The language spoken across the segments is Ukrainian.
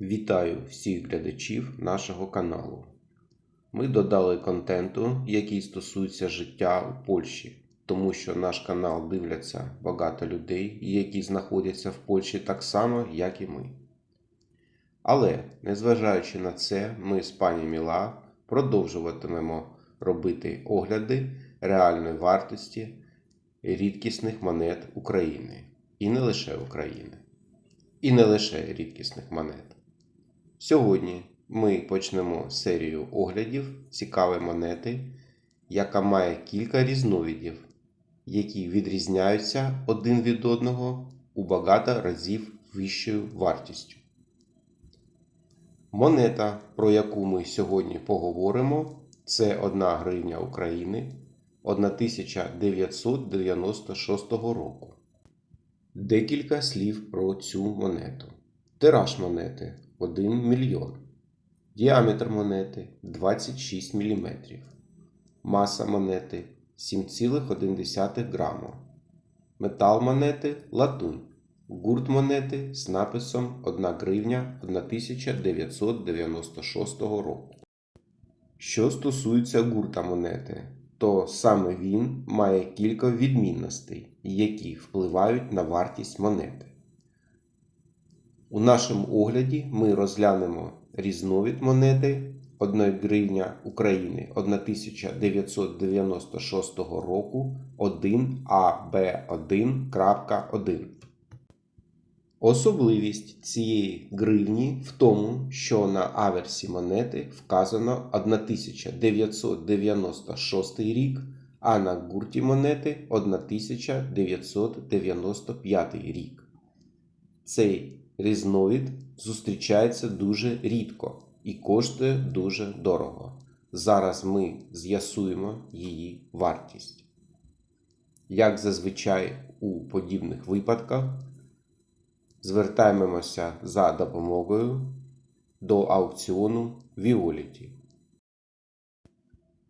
Вітаю всіх глядачів нашого каналу. Ми додали контенту, який стосується життя у Польщі, тому що наш канал дивляться багато людей, які знаходяться в Польщі так само, як і ми. Але, незважаючи на це, ми з пані Міла продовжуватимемо робити огляди реальної вартості рідкісних монет України. І не лише України. І не лише рідкісних монет. Сьогодні ми почнемо серію оглядів цікавої монети, яка має кілька різновидів, які відрізняються один від одного у багато разів вищою вартістю. Монета, про яку ми сьогодні поговоримо, це 1 гривня України 1996 року. Декілька слів про цю монету. Тираж монети 1 мільйон. Діаметр монети 26 мм. Маса монети 7,1 грама. Метал монети латунь. Гурт монети з написом 1 гривня 1996 року. Що стосується гурта монети, то саме він має кілька відмінностей, які впливають на вартість монети. У нашому огляді ми розглянемо різновид монети 1 гривня України 1996 року 1AB1.1. Особливість цієї гривні в тому, що на аверсі монети вказано 1996 рік, а на гурті монети 1995 рік. Цей різновид зустрічається дуже рідко і коштує дуже дорого. Зараз ми з'ясуємо її вартість. Як зазвичай у подібних випадках, звертаємося за допомогою до аукціону Violet.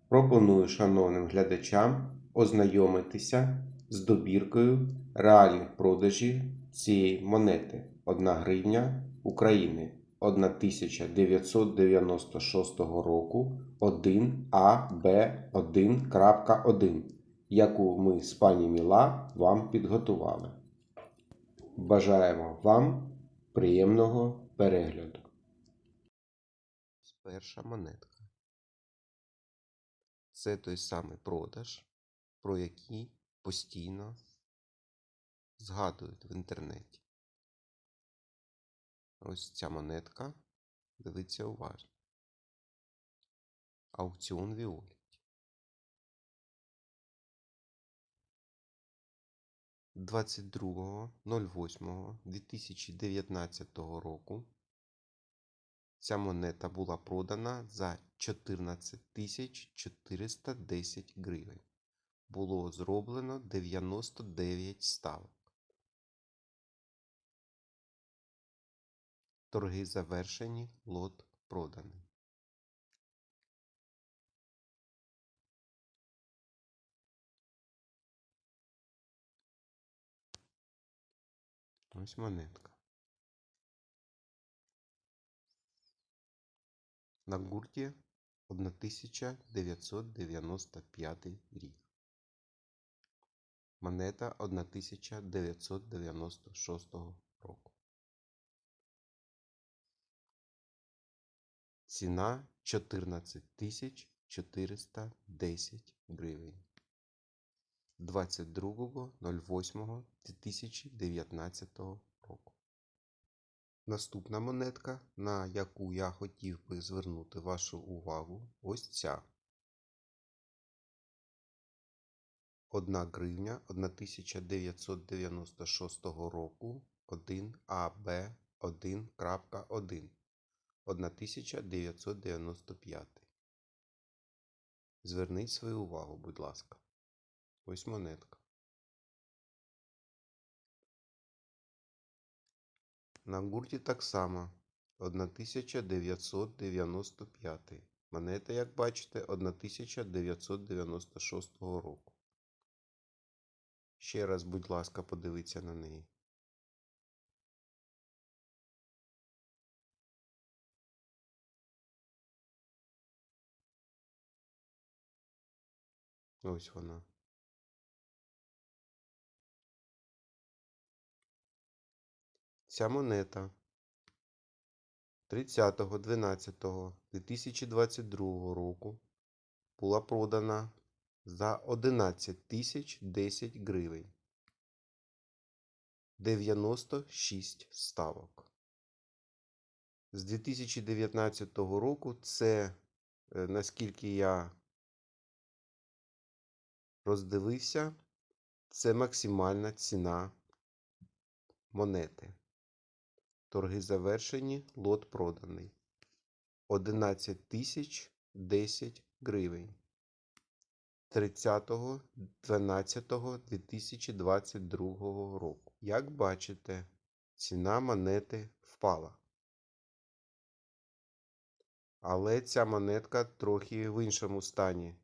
Пропоную шановним глядачам ознайомитися з добіркою реальних продажів цієї монети 1 гривня України 1996 року 1AB1.1, яку ми з пані Міла вам підготували. Бажаємо вам приємного перегляду. Перша монетка. Це той самий продаж, про який постійно згадують в інтернеті. Ось ця монетка. Дивіться уважно. Аукціон Віоліті. Двадцять другого 08.2019 року ця монета була продана за 14 410 гривень. Було зроблено 99 ставок. Торги завершені, лот проданий. Ось монетка. На гурті 1995 рік. Монета 1996 року. Ціна 14 410 гривень. 22.08.2019 року. Наступна монетка, на яку я хотів би звернути вашу увагу, ось ця. 1 гривня 1996 року 1AB1.1 1995. Зверніть свою увагу, будь ласка. Ось монетка. На гурті так само 1995. Монета, як бачите, 1996 року. Ще раз, будь ласка, подивіться на неї. Ось вона. Ця монета 30.12.2022 року була продана за 11 тисяч 10 гривень. 96 ставок. З 2019 року це, е, наскільки я роздивився, це максимальна ціна монети. Торги завершені, лот проданий. 11 тисяч 10 гривень. 30.12.2022 року. Як бачите, ціна монети впала. Але ця монетка трохи в іншому стані,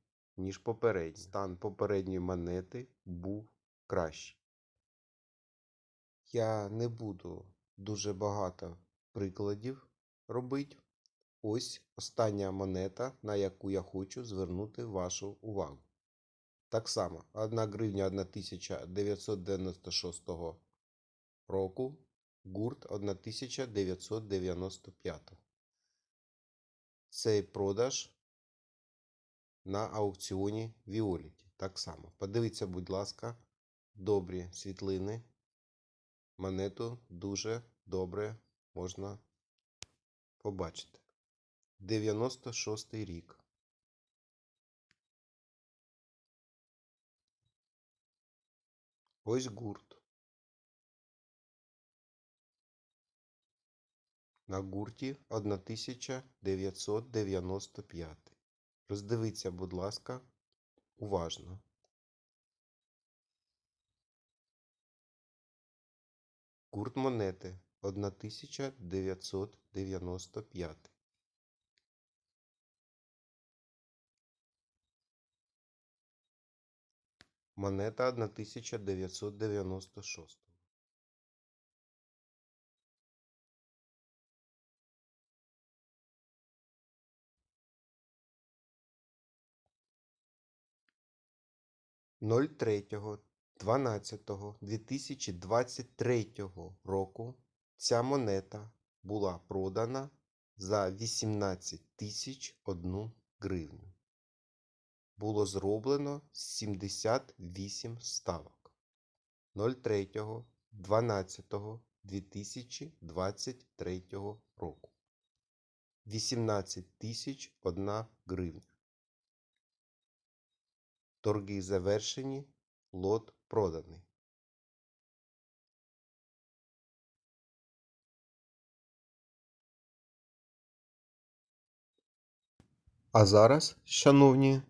ніж попередня. Стан попередньої монети був кращий. Я не буду дуже багато прикладів робити. Ось остання монета, на яку я хочу звернути вашу увагу. Так само, 1 гривня 1996 року, гурт 1995. Цей продаж на аукціоні Віоліті. Так само. Подивіться, будь ласка, добрі світлини. Монету дуже добре можна побачити. 96 рік. Ось гурт. На гурті 1995. Роздивіться, будь ласка, уважно. Гурт монети 1995. Монета 1996. Ноль третього 12.2023 року ця монета була продана за 18 тисяч 1 гривню. Було зроблено 78 ставок 03.12.2023 року. 18 тисяч 1 гривня. Торги завершені, лот проданий. А зараз, шановні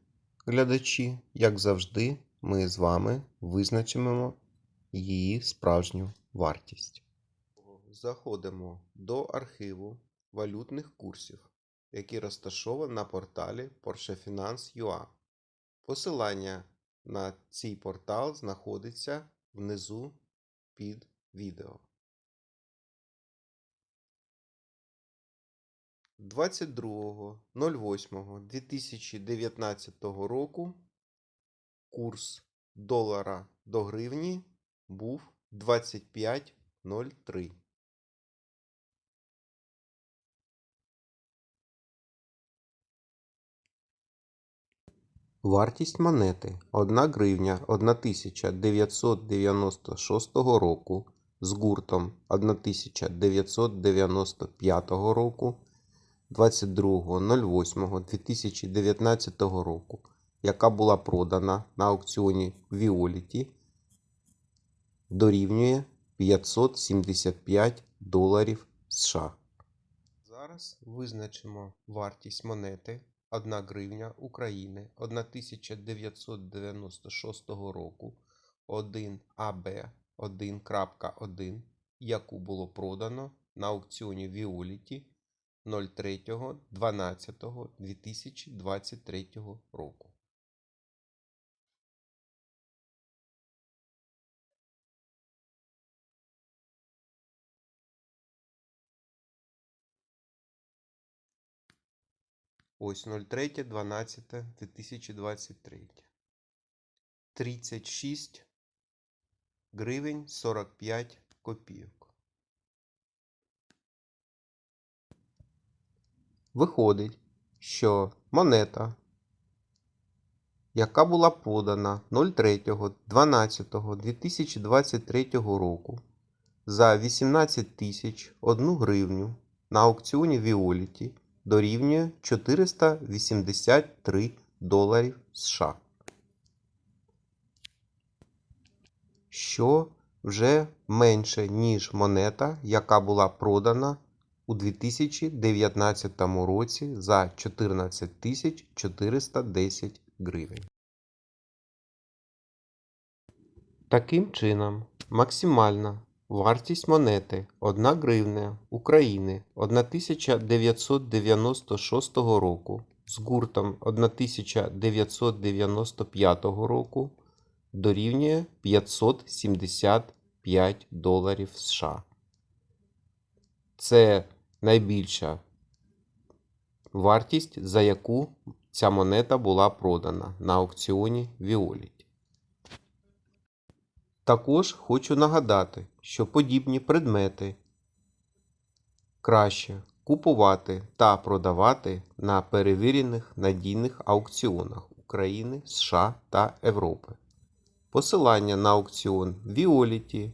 глядачі, як завжди, ми з вами визначимо її справжню вартість. Заходимо до архіву валютних курсів, який розташований на порталі Porsche Finance.ua. Посилання на цей портал знаходиться внизу під відео. 22.08.2019 року курс долара до гривні був 25.03. Вартість монети 1 гривня 1996 року з гуртом 1995 року 22.08.2019 року, яка була продана на аукціоні Віоліті, дорівнює 575 доларів США. Зараз визначимо вартість монети 1 гривня України 1996 року 1 АБ 1.1, яку було продано на аукціоні Віоліті 03.12.2023 року. Ось 03.12.2023. 36 гривень 45 копійок. Виходить, що монета, яка була подана 03.12.2023 року за 18 тисяч 1 гривню на аукціоні Віоліті дорівнює 483 доларів США. Що вже менше, ніж монета, яка була продана у 2019 році за 14 тисяч 410 гривень. Таким чином, максимальна вартість монети 1 гривня України 1996 року з гуртом 1995 року дорівнює 575 доларів США. Це найбільша вартість, за яку ця монета була продана на аукціоні Віоліті. Також хочу нагадати, що подібні предмети краще купувати та продавати на перевірених надійних аукціонах України, США та Європи. Посилання на аукціон Violet,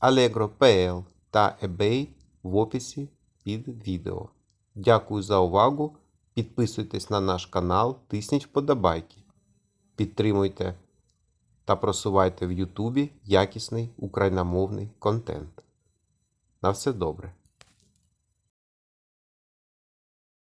Allegro.pl та eBay в описі під відео. Дякую за увагу. Підписуйтесь на наш канал, тисніть вподобайки. Підтримуйте та просувайте в Ютубі якісний україномовний контент. На все добре!